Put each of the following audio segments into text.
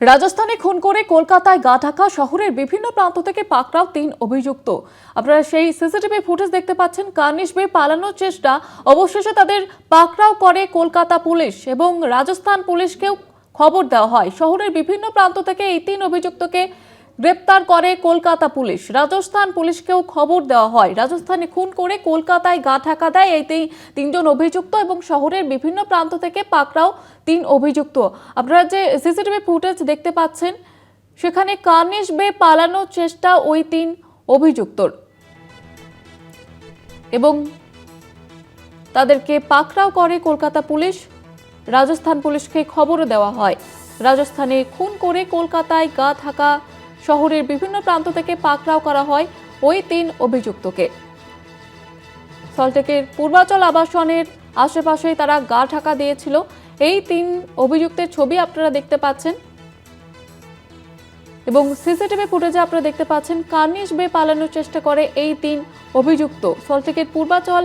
রাজস্থানে খুন করে কলকাতায় গা ঢাকা শহরের বিভিন্ন প্রান্ত থেকে পাকড়াও তিন অভিযুক্ত। আপনারা সেই সিসিটিভি ফুটেজ দেখতে পাচ্ছেন, কার্নিশ বে পালানোর চেষ্টা। অবশেষে তাদের পাকড়াও করে কলকাতা পুলিশ এবং রাজস্থান পুলিশকেও খবর দেওয়া হয়। শহরের বিভিন্ন প্রান্ত থেকে এই তিন অভিযুক্তকে গ্রেপ্তার করে কলকাতা পুলিশ। রাজস্থান পুলিশকেও খবর দেওয়া হয়। রাজস্থানে খুন করে কলকাতায় গা ঢাকা দেয়। এই তিন- তিনজন অভিযুক্ত এবং শহরের বিভিন্ন প্রান্ত থেকে পাকড়াও তিন অভিযুক্ত। আপনারা যে সিসিটিভি ফুটেজ দেখতে পাচ্ছেন, সেখানে কার্নিশ বে পালানোর চেষ্টা ওই তিন অভিযুক্তর। এবং তাদেরকে পাকড়াও করে কলকাতা পুলিশ। রাজস্থান পুলিশকে খবরও দেওয়া হয়। রাজস্থানে খুন করে কলকাতায় গা থাকা শহরের বিভিন্ন প্রান্ত থেকে পাকড়াও করা হয় ওই তিন অভিযুক্তকে। সল্টেকের পূর্বাচল আবাসনের আশেপাশেই তারা গা ঢাকা দিয়েছিল। এই তিন অভিযুক্তের ছবি আপনারা দেখতে পাচ্ছেন। এবং সিসিটিভি ফুটেজে আপনারা দেখতে পাচ্ছেন কার্নিশ বে পালানোর চেষ্টা করে এই তিন অভিযুক্ত। সল্টেকের পূর্বাচল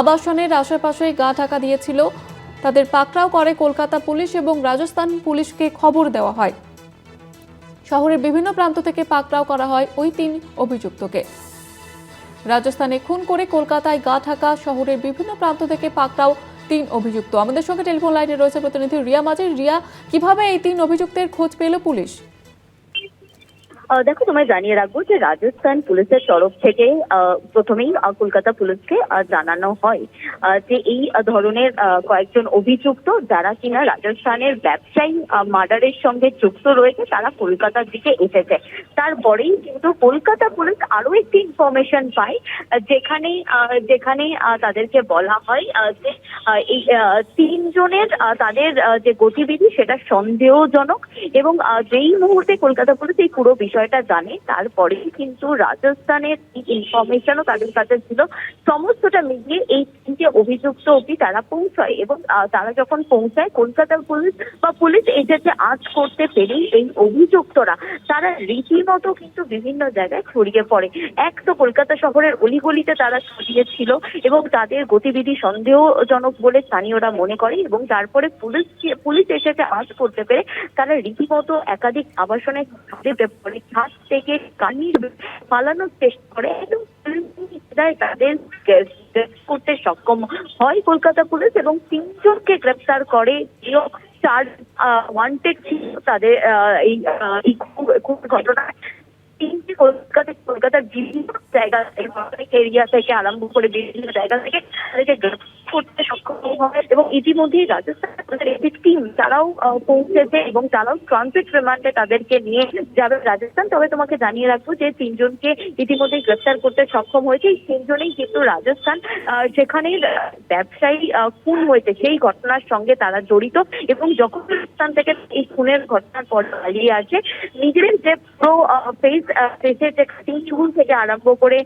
আবাসনের আশেপাশেই গা ঢাকা দিয়েছিল। তাদের পাকড়াও করে কলকাতা পুলিশ এবং রাজস্থান পুলিশকে খবর দেওয়া হয়। শহরের বিভিন্ন প্রান্ত থেকে পাকড়াও করা হয় ওই তিন অভিযুক্তকে। রাজস্থানে খুন করে কলকাতায় গা ঢাকা শহরের বিভিন্ন প্রান্ত থেকে পাকড়াও তিন অভিযুক্ত। আমাদের সঙ্গে টেলিফোন লাইনে রয়েছে প্রতিনিধি রিয়া মাঝির রিয়া, কীভাবে এই তিন অভিযুক্তের খোঁজ পেল পুলিশ? দেখো, তোমায় জানিয়ে রাখব যে রাজস্থান পুলিশের তরফ থেকে প্রথমেই কলকাতা পুলিশকে জানানো হয় যে এই ধরনের কয়েকজন অভিযুক্ত যারা কিনা রাজস্থানের ব্যবসায়ী মার্ডারের সঙ্গে যুক্ত রয়েছে, তারা কলকাতার দিকে এসেছে। তারপরেই কিন্তু কলকাতা পুলিশ আরও একটি ইনফরমেশন পায় যেখানে যেখানে তাদেরকে বলা হয় যে এই তিনজনের তাদের যে গতিবিধি সেটা সন্দেহজনক এবং যেই মুহূর্তে কলকাতা পুলিশ এই পুরো বিষয়টা জানে, তারপরেই কিন্তু রাজস্থানের ইনফরমেশনও তাদের কাছে ছিল। সমস্তটা মিলিয়ে এই তিনটে অভিযুক্ত অব্দি তারা পৌঁছায় এবং তারা যখন পৌঁছায়, কলকাতা পুলিশ বা পুলিশ এসেছে আজ করতে পেরেই এই অভিযুক্তরা, তারা রীতিমতো কিন্তু বিভিন্ন জায়গায় ছড়িয়ে পড়ে। এক তো কলকাতা শহরের অলিগলিতে তারা ছড়িয়ে ছিল এবং তাদের গতিবিধি সন্দেহজনক বলে স্থানীয়রা মনে করে এবং তারপরে পুলিশ পুলিশ এসেছে আজ করতে পেরে তারা রীতিমতো একাধিক আবাসনে ঘাট থেকে কানির পালানোর চেষ্টা করে এবং তাদের করতে সক্ষম হয় কলকাতা পুলিশ এবং তিনজনকে গ্রেপ্তার করে। চার ওয়ান্টেড ছিল তাদের এই এই ঘটনায় তিনটি কলকাতা, কলকাতার বিভিন্ন জায়গা এরিয়া থেকে আরম্ভ করে বিভিন্ন জায়গা থেকে তাদেরকে গ্রেফতার সক্ষম হয় এবং ইতিমধ্যেই রাজস্থান তারাও পৌঁছেছে এবং তারাও ট্রানজিট রিমান্ডে তাদেরকে নিয়ে যাবে রাজস্থান। তবে তোমাকে জানিয়ে রাখব যে তিনজনকে ইতিমধ্যেই গ্রেফতার করতে সক্ষম হয়েছে। তিনজনেই কিন্তু রাজস্থান যেখানে ব্যবসায়ী খুন হয়েছে। সেই ঘটনার সঙ্গে তারা জড়িত এবং যখন রাজস্থান থেকে এই খুনের ঘটনার পর পালিয়ে আসে, নিজেদের যে পুরো ফেস ফেসের যে কাটিং চুল থেকে আরম্ভ করে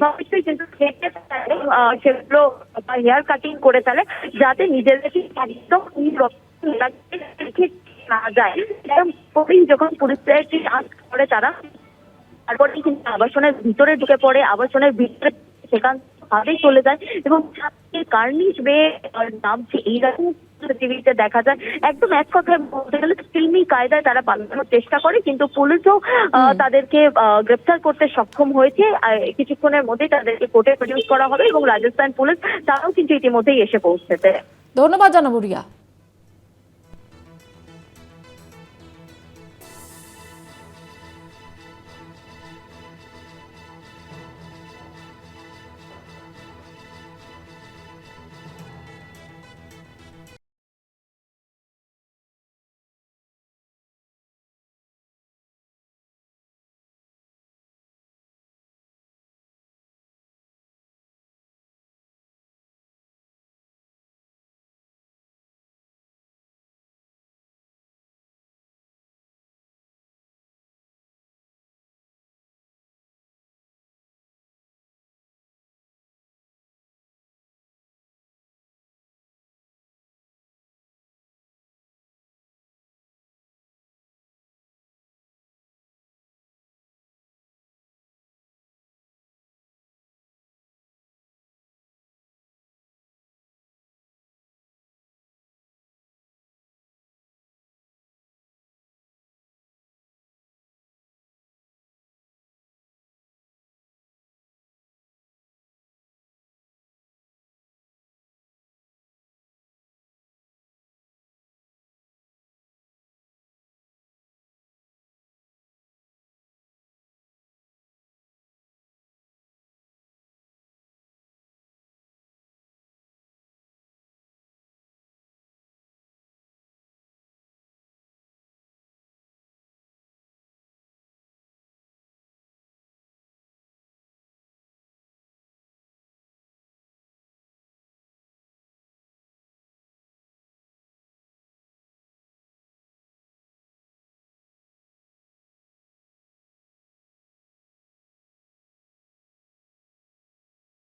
সবকিছুই কিন্তু কেটে সেগুলো হেয়ার কাটিং করে ফেলে যাতে নিজেদেরকে না যায়। যখন পুলিশকে আজ করে তারা তারপরে কিন্তু আবাসনের ভিতরে ঢুকে পড়ে, আবাসনের ভিতরে সেখান চলে যায় এবং কার্নিশ বেয়ে নামছে, এইরকম টিভিতে দেখা যায়। একদম এক কথায় বলতে গেলে ফিল্মি কায়দায় তারা পালানোর চেষ্টা করে কিন্তু পুলিশও তাদেরকে আহ, গ্রেপ্তার করতে সক্ষম হয়েছে। কিছুক্ষণের মধ্যেই তাদেরকে কোর্টে প্রডিউস করা হবে এবং রাজস্থান পুলিশ তারাও কিন্তু ইতিমধ্যেই এসে পৌঁছেছে। ধন্যবাদ জানাব রিয়া।